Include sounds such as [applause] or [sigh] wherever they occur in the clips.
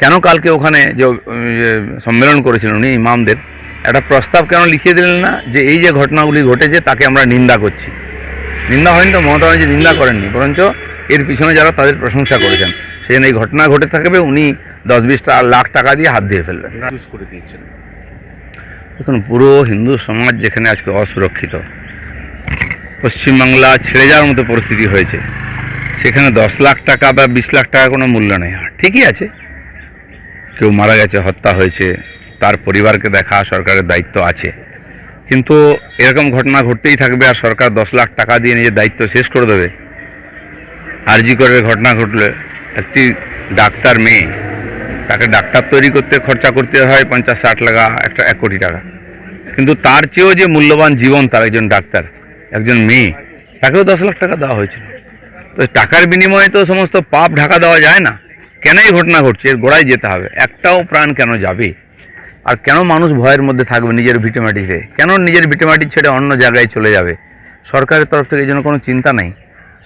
কেন কালকে ওখানে যে সম্মেলন করেছিলেন উনি ইমামদের একটা প্রস্তাব কেন লিখিয়ে দিলেন না যে এই যে ঘটনাগুলি ঘটেছে তাকে আমরা নিন্দা করছি? নিন্দা হয়নি তো? মমতা ব্যানার্জি নিন্দা করেননি। বরঞ্চ এর পিছনে যারা তাদের প্রশংসা করেছেন সেই জন্য এই ঘটনা ঘটে থাকবে উনি দশ বিশটা লাখ টাকা দিয়ে হাত দিয়ে ফেলবেন ইউজ করে দিয়েছেন। দেখুন পুরো হিন্দু সমাজ যেখানে আজকে অসুরক্ষিত পশ্চিমবাংলা ছেড়ে যাওয়ার মতো পরিস্থিতি হয়েছে সেখানে দশ লাখ টাকা বা বিশ লাখ টাকা কোনো মূল্য নেই। ঠিকই আছে। কেউ মারা গেছে, হত্যা হয়েছে, তার পরিবারকে দেখা, সরকারের দায়িত্ব আছে। কিন্তু এরকম ঘটনা ঘটতেই থাকবে আর সরকার দশ লাখ টাকা দিয়ে নিজের দায়িত্ব শেষ করে দেবে। আরজি করের ঘটনা ঘটলে একটি ডাক্তার মেয়ে, তাকে ডাক্তার তৈরি করতে খরচা করতে হয় পঞ্চাশ, ষাট টাকা একটা এক কোটি টাকা। কিন্তু তার চেয়েও যে মূল্যবান জীবন তার একজন ডাক্তার, একজন মেয়ে, তাকেও দশ লাখ টাকা দেওয়া হয়েছিল। তো টাকার বিনিময়ে তো সমস্ত পাপ ঢাকা দেওয়া যায় না। কেন এই ঘটনা ঘটছে? এর গোড়ায় যেতে হবে। একটাও প্রাণ কেন যাবে? আর কেন মানুষ ভয়ের মধ্যে থাকবে নিজের ভিটেমাটিতে? কেন নিজের ভিটেমাটি ছেড়ে অন্য জায়গায় চলে যাবে? সরকারের তরফ থেকে এই জন্য কোনো চিন্তা নেই।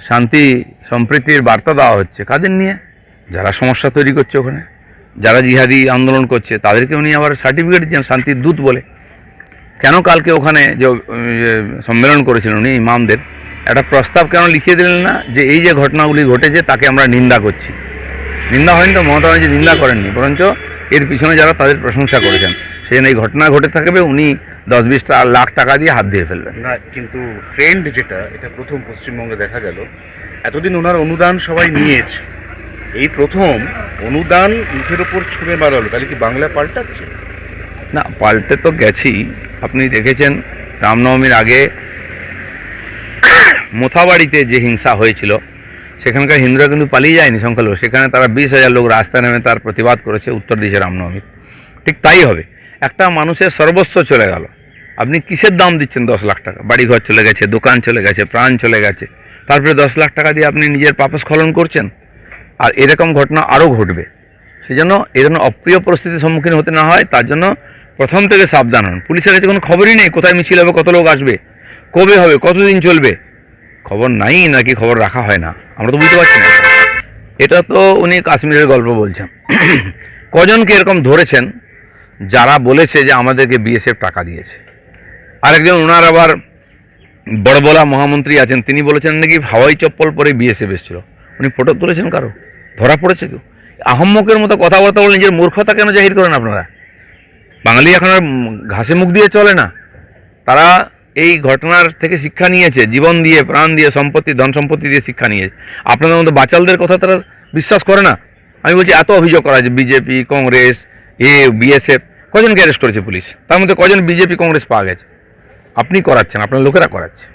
শান্তি, সম্প্রীতির বার্তা দেওয়া হচ্ছে কাদের নিয়ে? যারা সমস্যা তৈরি করছে ওখানে, যারা জিহাদি আন্দোলন করছে তাদেরকে উনি আবার সার্টিফিকেট দিচ্ছেন শান্তির দূত বলে। কেন কালকে ওখানে যে সম্মেলন করেছিলেন উনি, ইমামদের, একটা প্রস্তাব কেন লিখিয়ে দিলেন না? যে এই যে ঘটনাগুলি ঘটেছে, তাকে আমরা নিন্দা করছি। নিন্দা হয়নি তো মমতা ব্যানার্জি নিন্দা করেননি বরঞ্চ এর পিছনে যারা তাদের প্রশংসা করেছেন সেই এই ঘটনা ঘটে থাকবে উনি দশ বিশটা লাখ টাকা দিয়ে হাত দিয়ে ফেলবেন না কিন্তু ট্রেন্ড যেটা এটা প্রথম পশ্চিমবঙ্গে দেখা গেল। এতদিন ওনার অনুদান সবাই নিয়েছে। এই প্রথম অনুদান মুখের ওপর ছুঁড়ে মারালো তাহলে কি বাংলা পাল্টাচ্ছে? না পাল্টে তো গেছি। আপনি দেখেছেন রামনবমীর আগে মোথাবাড়িতে যে হিংসা হয়েছিল সেখানকার হিন্দুরা কিন্তু পালিয়ে যায়নি সংখ্যালঘু। সেখানে তারা বিশ হাজার লোক রাস্তায় নেমে তার প্রতিবাদ করেছে, উত্তর দিয়েছে রামনবমী ঠিক তাই হবে। একটা মানুষের সর্বস্ব চলে গেল। আপনি কিসের দাম দিচ্ছেন দশ লাখ টাকা? বাড়িঘর চলে গেছে, দোকান চলে গেছে, প্রাণ চলে গেছে। তারপরে দশ লাখ টাকা দিয়ে আপনি নিজের পাপস্খলন করছেন? আর এরকম ঘটনা আরও ঘটবে। সেজন্য এই জন্য অপ্রিয় পরিস্থিতির সম্মুখীন হতে না হয়। তার জন্য প্রথম থেকে সাবধান হন। পুলিশের কাছে কোনো খবরই নেই, কোথায় মিছিল হবে, কত লোক আসবে, কবে হবে, কতদিন চলবে। খবর নাই, নাকি খবর রাখা হয় না? আমরা তো বুঝতে পারছি না। এটা তো উনি কাশ্মীরের গল্প বলছেন। [clears throat] কজনকে এরকম ধরেছেন, যারা বলেছে যে আমাদেরকে বিএসএফ টাকা দিয়েছে। আরেকজন ওনার আবার বড়বলা মহামন্ত্রী আছেন, তিনি বলেছেন নাকি হাওয়াই চপ্পল পরে বিএসএফ এসেছিল। উনি ফটো তুলেছেন কারও? ধরা পড়েছে কেউ? আহম্মকের মতো কথাবার্তা বলে নিজের মূর্খতা কেন জাহির করেন আপনারা? বাঙালি এখন আর ঘাসে মুখ দিয়ে চলে না। তারা এই ঘটনার থেকে শিক্ষা নিয়েছে, জীবন দিয়ে, প্রাণ দিয়ে, সম্পত্তি, ধন সম্পত্তি দিয়ে শিক্ষা নিয়েছে। আপনাদের মধ্যে বাচালদের কথা তারা বিশ্বাস করে না? আমি বলছি, এত অভিযোগ করা যে বিজেপি, কংগ্রেস, এ, বিএসএফ, কজনকে অ্যারেস্ট করেছে পুলিশ? তার মধ্যে কজন বিজেপি, কংগ্রেস পাওয়া গেছে? আপনি করাচ্ছেন, আপনার লোকেরা করাচ্ছে।